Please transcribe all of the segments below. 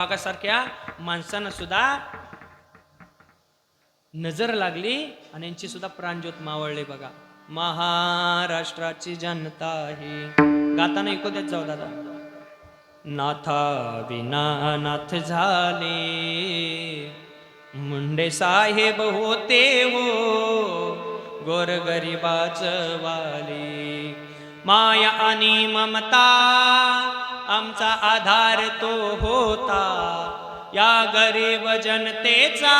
सारख्या माणसांना सुद्धा नजर लागली आणि यांची सुद्धा प्राणज्योत मावळले बघा. महाराष्ट्राची जनता ही. गाताना ऐकू देत जाऊ दादा. नाथा विना नाथ झाले. मुंडे साहेब होते हो. गोरगरिबाच वाले. माया आणि ममता आमचा आधार तो होता. या गरीब जनतेचा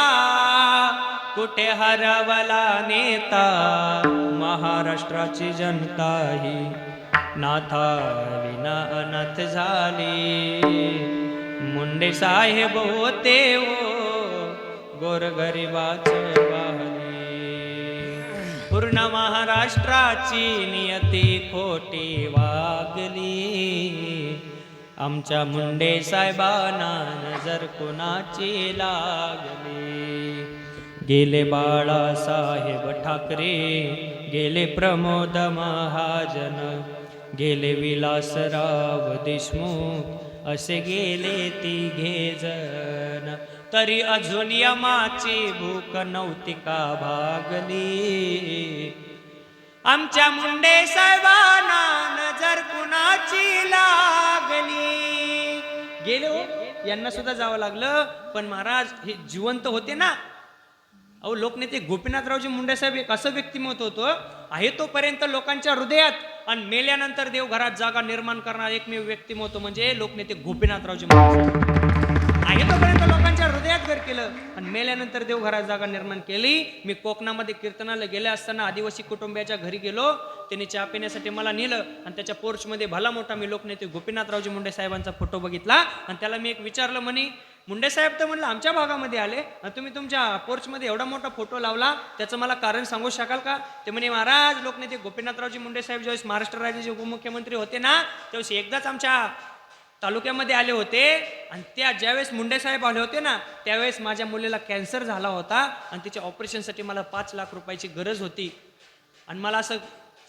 कुठे हरवला नेता? महाराष्ट्राची जनता ही नाथा विना अनाथ झाली. मुंडे साहेब होते हो गोरगरिबाच वाहली पूर्ण महाराष्ट्राची नियती खोटी वागली. आमच्या मुंडे साहेबांना नजर कुणाची लागली? गेले बाळासाहेब ठाकरे गेले प्रमोद महाजन गेले विलासराव देशमुख असे गेले तिघे जण. तरी अजून यमाची भूक नव्हती का भागली? आमच्या मुंडे साहेबांना जर कुणाची लागली. गेले हो यांना सुद्धा जावं लागलं. पण महाराज हे जिवंत होते ना. अहो लोकनेते गोपीनाथरावजी मुंडे साहेब एक असं व्यक्तिमत्व होतं? आहे तोपर्यंत लोकांच्या हृदयात आणि मेल्यानंतर देवघरात जागा निर्माण करणार एकमेव व्यक्तिमत्व म्हणजे लोकनेते गोपीनाथरावजी मुंडे आहे तोपर्यंत लोकांच्या हृदयात घर केलं आणि मेल्यानंतर देवघरात जागा निर्माण केली. मी कोकणामध्ये कीर्तनाला गेले असताना आदिवासी कुटुंबियाच्या घरी गेलो. त्यांनी चहा पिण्यासाठी मला नेलं आणि त्याच्या पोर्चमध्ये भला मोठा मी लोकनेते गोपीनाथरावजी मुंडे साहेबांचा फोटो बघितला. आणि त्याला मी एक विचारलं म्हणे मुंडे साहेब तर म्हणलं आमच्या भागामध्ये आले. तुम्ही तुमच्या पोर्चमध्ये एवढा मोठा फोटो लावला त्याचं मला कारण सांगू शकाल का? ते म्हणे महाराज लोकनेते गोपीनाथरावजी मुंडे साहेब ज्यावेळेस महाराष्ट्र राज्याचे उपमुख्यमंत्री होते ना त्यावेळेस एकदाच आमच्या तालुक्यामध्ये आले होते. आणि त्या ज्यावेळेस मुंडे साहेब आले होते ना त्यावेळेस माझ्या मुलीला कॅन्सर झाला होता आणि तिच्या ऑपरेशनसाठी मला पाच लाख रुपयाची गरज होती. आणि मला असं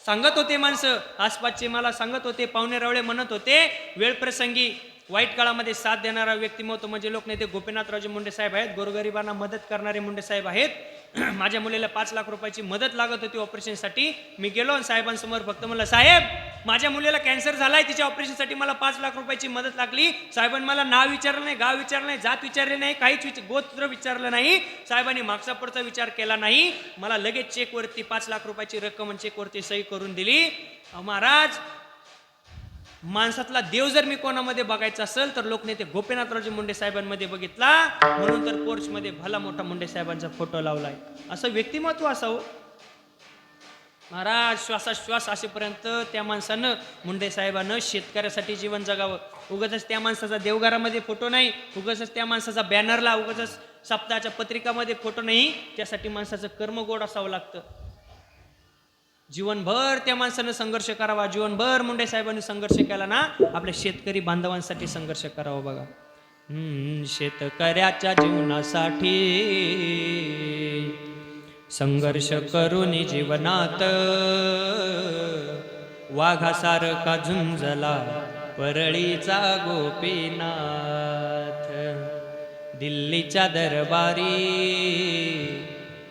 सांगत होते माणसं आसपासचे मला सांगत होते पाहुणे रावळे म्हणत होते वेळ प्रसंगी वाईट काळामध्ये साथ देणारा व्यक्तिमत्व म्हणजे लोकनेते गोपीनाथरावजी मुंडे साहेब आहेत. गोरगरिबांना मदत करणारे मुंडे साहेब आहेत. माझ्या मुलीला पाच लाख रुपयाची मदत लागत होती ऑपरेशनसाठी. मी गेलो आणि साहेबांसमोर फक्त म्हणलं साहेब माझ्या मुलीला कॅन्सर झालाय तिच्या ऑपरेशनसाठी मला पाच लाख रुपयाची मदत लागली. साहेबांनी मला नाव विचारलं नाही गाव विचारलं नाही जात विचारले नाही काहीच विचार गोत्र विचारलं नाही. साहेबांनी मागचा पुढचा विचार केला नाही. मला लगेच चेकवरती पाच लाख रुपयाची रक्कम चेकवरती सही करून दिली. महाराज माणसातला देव जर मी कोणामध्ये बघायचा असेल तर लोकनेते गोपीनाथरावजी मुंडे साहेबांमध्ये बघितला. म्हणून तर पोर्चमध्ये भला मोठा मुंडे साहेबांचा फोटो लावलाय. असं व्यक्तिमत्व असावं. महाराज श्वासाश्वास असेपर्यंत त्या माणसानं मुंडे साहेबानं शेतकऱ्यासाठी जीवन जगावं. उगाच त्या माणसाचा देवघरामध्ये फोटो नाही. उगाच त्या माणसाचा बॅनरला उगाच सप्ताहाच्या पत्रिकामध्ये फोटो नाही. त्यासाठी माणसाचं कर्म गोड असावं लागतं. जीवनभर त्या माणसानं संघर्ष करावा. जीवनभर मुंडे साहेबांनी संघर्ष केला ना आपल्या शेतकरी बांधवांसाठी संघर्ष करावा बघा. शेतकऱ्याच्या जीवनासाठी संघर्ष करून जीवनात वाघासारखा झुंजला परळीचा गोपीनाथ दिल्लीच्या दरबारी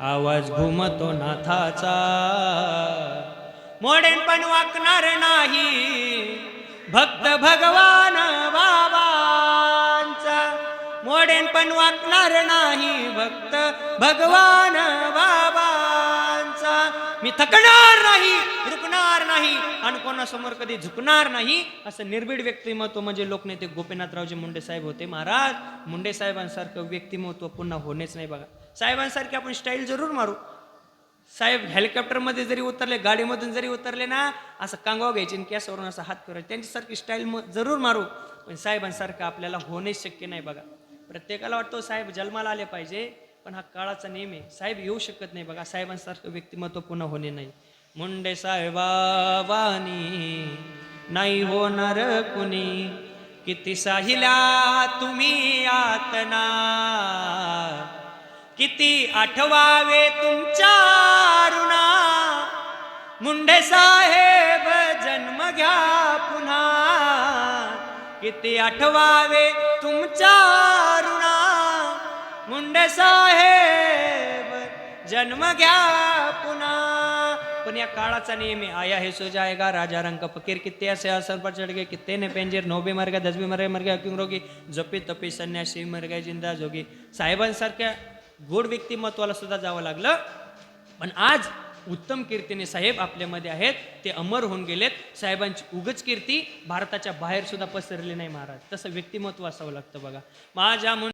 आवाज घुमतो नाथाचा. मोडेन पण वाकणार नाही. भक्त भगवान बाबांचा. मोडेन पण वाकणार नाही. भक्त भगवान बाबांचा. मी थकणार नाही रुकणार नाही आणि कोणासमोर कधी झुकणार नाही असं निर्भीड व्यक्तिमत्व म्हणजे लोकनेते गोपीनाथरावजी मुंडे साहेब होते. महाराज मुंडे साहेबांसारखं व्यक्तिमत्व पुन्हा होणेच नाही बघा. साहेबांसारखी आपण स्टाईल जरूर मारू. साहेब हेलिकॉप्टरमध्ये जरी उतरले गाडीमधून जरी उतरले ना असं कांगाव घ्यायचे आणि कॅसवरून असं हात करायचे त्यांच्यासारखी स्टाईल म जरूर मारू. पण साहेबांसारखं आपल्याला होणे शक्य नाही बघा. प्रत्येकाला वाटतो साहेब जन्माला आले पाहिजे पण हा काळाचा नेम आहे. साहेब येऊ शकत नाही बघा. साहेबांसारखं व्यक्तिमत्व पुन्हा होणे नाही. मुंडे साहेबावानी नाही होणार कुणी. किती साहिला तुम्ही आतना. किती आठवावे तुमच्या ऋणा मुंडे साहेब जन्म घ्या पुन्हा. किती आठवावे तुमच्या ऋणा मुंडे साहेब जन्म घ्या पुन्हा. पण या काळाचा नियम आया हे सुजायगा राजा रंग फकीर. किती असे असर पर चढ गए ने पेंजीर नोबी मार्ग दसबी मर मार्ग अकिंग रोगी. जपी तपी संन्यासी मर जिंदा जोगी. साहेबांसारख्या गोड व्यक्तिमत्वाला सुद्धा जावं लागलं. पण आज उत्तम कीर्तीने साहेब आपल्यामध्ये आहेत ते अमर होऊन गेलेत. साहेबांची उगच कीर्ती भारताच्या बाहेर सुद्धा पसरली नाही महाराज. तसं व्यक्तिमत्व असावं लागतं बघा. माझ्या म्हणून